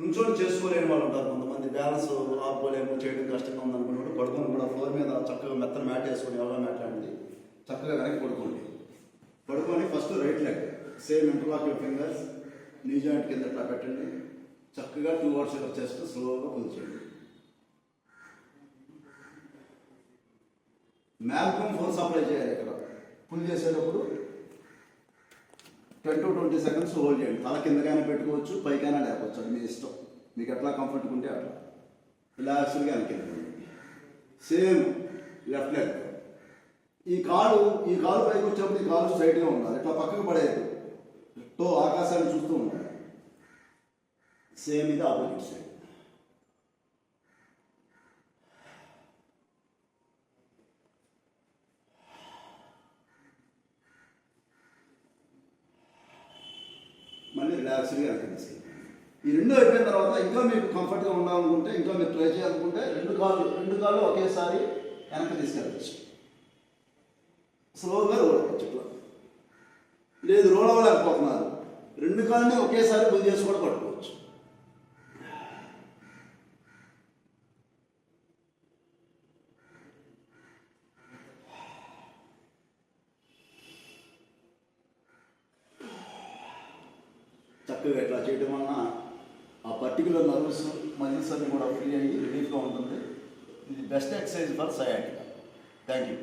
నుంచొని చేసుకోలేని వాళ్ళు ఉంటారు కొంతమంది. బ్యాలెన్స్ ఆపుకోలేము చేయడం కష్టంగా ఉంది పడుకొని కూడా ఫ్లోర్ మీద చక్కగా మెత్తన మ్యాట్ వేసుకొని యోగా మ్యాట్ లాంటిది. చక్కగా వెనక్కి పడుకోండి. పడుకొని first right leg same interlock fingers నీ జాయింట్ కింద ఇట్లా పెట్టండి. చక్కగా టూ అవర్స్ ఇలా చేస్తూ స్లోగా పుల్ మ్యాక్సిమం ఫోన్ సప్లై చేయాలి ఇక్కడ. పుల్ చేసేటప్పుడు ten to twenty seconds hold చేయండి. తల కిందకైనా పెట్టుకోవచ్చు పైకైనా లేకపోవచ్చు అది మీ ఇష్టం. మీకు ఎట్లా కంఫర్ట్గా ఉంటే అట్లా. రిలాక్స్గా వెనకెళ్ళండి సేమ్ లెఫ్ట్ లెగ్ ఈ కాలు ఈ కాలు పైకి వచ్చేప్పుడు ఈ కాలు స్ట్రైట్గా ఉండాలి. ఇట్లా పక్కకు పడేది తో ఆకాశాన్ని చూస్తూ ఉండాలి. సేమ్ ఇది ఆపోజిట్ సైడ్ మళ్ళీ రిలాక్స్గా వెనక్కి ఈ రెండు అయిపోయిన తర్వాత ఇంకా మీకు కంఫర్ట్గా ఉండాలనుకుంటే ఇంకా మీరు ట్రై చేయాలనుకుంటే రెండు కాళ్ళు రెండు కాళ్ళు ఒకేసారి వెనక్కి తీసుకెళ్ళచ్చు. స్లోగా రోల్ అవ్వచ్చు ఇట్లా లేదు రోల్ అవ్వలేకపోతున్నారు. రెండు కాళ్ళని ఒకేసారి పుల్ చేసి కూడా పట్టుకోవచ్చు. చక్కగా ఇట్లా చేయడం వలన ఆ పర్టికులర్ నర్వస్ మజిల్స్ అన్ని కూడా ఫ్రీ అయ్యి రిలీఫ్గా ఉంటుంది. ఇది best exercise for sciatica thank you